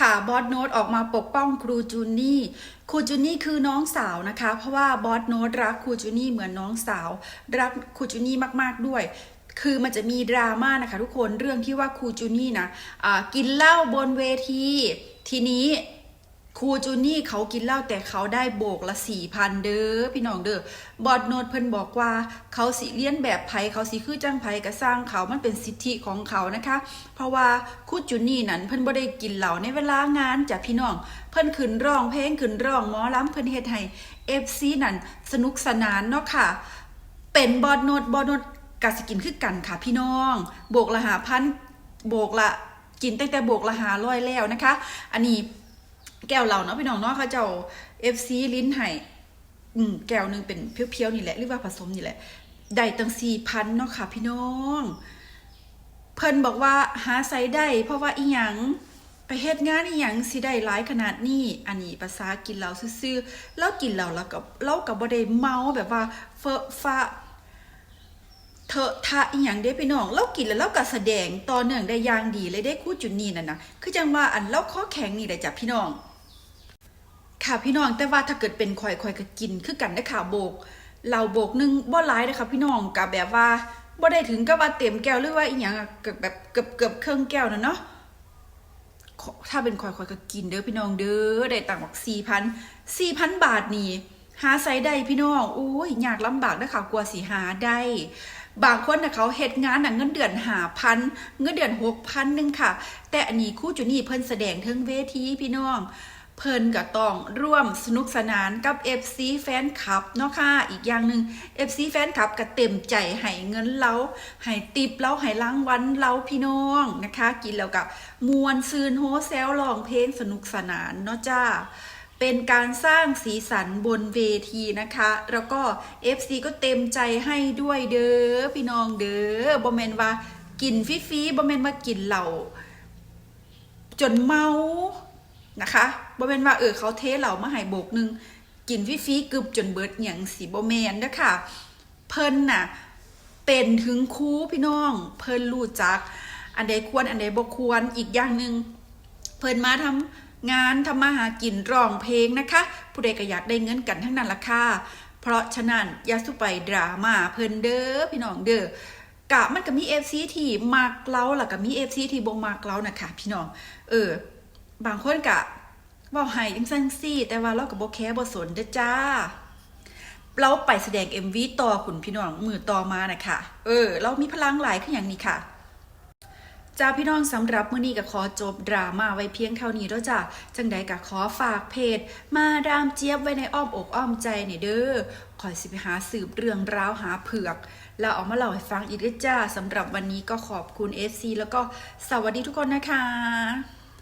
ค่ะบอสโนตออกมาปกป้องครูจูนี่ครูจูนี่คือน้องสาวนะคะ เพราะว่าบอสโนตรักครูจูนี่เหมือนน้องสาว รักครูจูนี่มากๆด้วยคือมันจะมีดราม่านะคะทุกคนเรื่องที่ว่าครูจูนี่นะะกินเหล้าบนเวที ทีนี้ ครูจูนี่เขากินเหล้าแต่เขาได้โบกละสี่พันเด้อพี่น้องเด้อบอดโนดเพิ่นบอกว่าเขาสิเลี้ยนแบบไผเขาสิคือจ้างไผก็สร้างเขามันเป็นสิทธิของเขานะคะ เพราะว่าครูจูนี่นั้นเพิ่นบ่ได้กินเหล้าในเวลางานจ้ะพี่น้อง เพิ่นขึ้นร้องเพลงขึ้นร้องหมอลำเพิ่นเฮ็ดให้ FC นั้นสนุกสนานเนาะค่ะ เป็นบอดโนดบอดโนดกาสกินคือกันค่ะพี่น้องโบกละหาพันโบกละกินตั้งแต่โบกละหาร้อยแล้วนะคะ อันนี้ แก้วเราเนาะพี่น้องเนาะเขาเจ้า FC ลิ้นไห้อืมแก้วนึงเป็นเพียวๆนี่แหละหรือว่าผสมนี่แหละได้ตั้งสี่พันเนาะค่ะ พี่น้อง เพิ่นบอกว่าหาไซได้ เพราะว่าอีหยังไปเฮ็ดงานอีหยังสิได้หลายขนาดนี้อันนี้ภาษากินเหล้าซื่อๆแล้วกินเหล้าแล้วก็เราก็บ่ได้เมาแบบว่าเฟอะฟ้าเถอะทะอีหยังได้พี่น้องเรากินแล้วเราก็แสดงต่อเนื่องได้อย่างดีเลยได้คู่จุดนี้น่ะนะคือจังว่าอันเราข้อแข็งนี่แหละจ้ะพี่น้อง ค่ะพี่น้องแต่ว่าถ้าเกิดเป็นข่อยข่อยก็กินคือกันได้อค่ะโบกเราโบกหนึงบ่หลายนะคะพี่น้องกับแบบว่าบ่ได้ถึงกับว่าเต็มแก้วหรือว่าอีหยังเกือบแบบเกือบเกือบเครึ่องแก้วนะเนาะถ้าเป็นข่อยข่อยก็กินเด้อพี่น้องเด้อได้ตังค์บอก4,000 4,000บาทนี่หาไซได้พี่น้องโอ้ยยากลำบากเด้อค่ะกลัวสิหาได้บางคนนะเขาเฮ็ดงานนะเงินเดือนหาพันเงินเดือนหกพันหนึงค่ะ แต่อันนี้คู่จุนี่เพิ่นแสดงเทิงเวทีพี่น้อง เพิ่นก็ต้องร่วมสนุกสนานกับ FC แฟนคลับเนาะค่ะอีกอย่างหนึ่ง FC แฟนคลับก็เต็มใจให้เงินเราให้ติปเราให้รางวัลเราพี่น้องนะคะ กินแล้วกับมวนซืนโฮแซลร้องเพลงสนุกสนานเนาะจ้าเป็นการสร้างสีสันบนเวทีนะคะ แล้วก็ FC ก็เต็มใจให้ด้วยเด้อพี่น้องเด้อบอมเมนว่ากินฟรีๆบอมเมนว่ากินเหล่าจนเมานะคะ บอมเมนว่าเออเขาเทเหล่ามาให้โบกหนึ่งกินฟรีๆกึบจนเบิดอย่างสีบอมเมนนะคะเพิ่นน่ะเป็นถึงครูพี่น้อง เพิ่นรู้จัก อันใดควรอันใดบ่ควรอีกอย่างหนึ่งเพิ่นมาทำงานทำมาหากินร้องเพลงนะคะ ผู้ใดก็อยากได้เงินกันทั้งนั้นละค่ะเพราะฉะนั้นอย่าสุไปดราม่าเพิ่นเด้อพี่น้องเด้อกะมันก็มี FC ที่มักเล้าล่ะก็มี FC ที่บ่มักเล้านะคะพี่น้องเออบางคนกะ เว้าให้จังซั่นซี่ แต่ว่าเราก็บ่แคบสนเด้อจ้า เราไปแสดง MV ต่อคุณพี่น้องมือต่อมานะคะเออ เรามีพลังหลายขึ้นอย่างนี้ค่ะจ้าพี่น้องสำหรับมื้อนี้ก็ขอจบดราม่าไว้เพียงเท่านี้แล้วจ้าจังใดก็ขอฝากเพจ มาดามเจี๊ยบไว้ในอ้อมอกอ้อมใจเนี่ยเด้อคอยสิไปหาสืบเรื่องราวหาเผือก แล้วเออกมาเล่าให้ฟังอีกด้วยจ้าสำหรับวันนี้ก็ขอบคุณ FC แล้วก็สวัสดีทุกคนนะคะ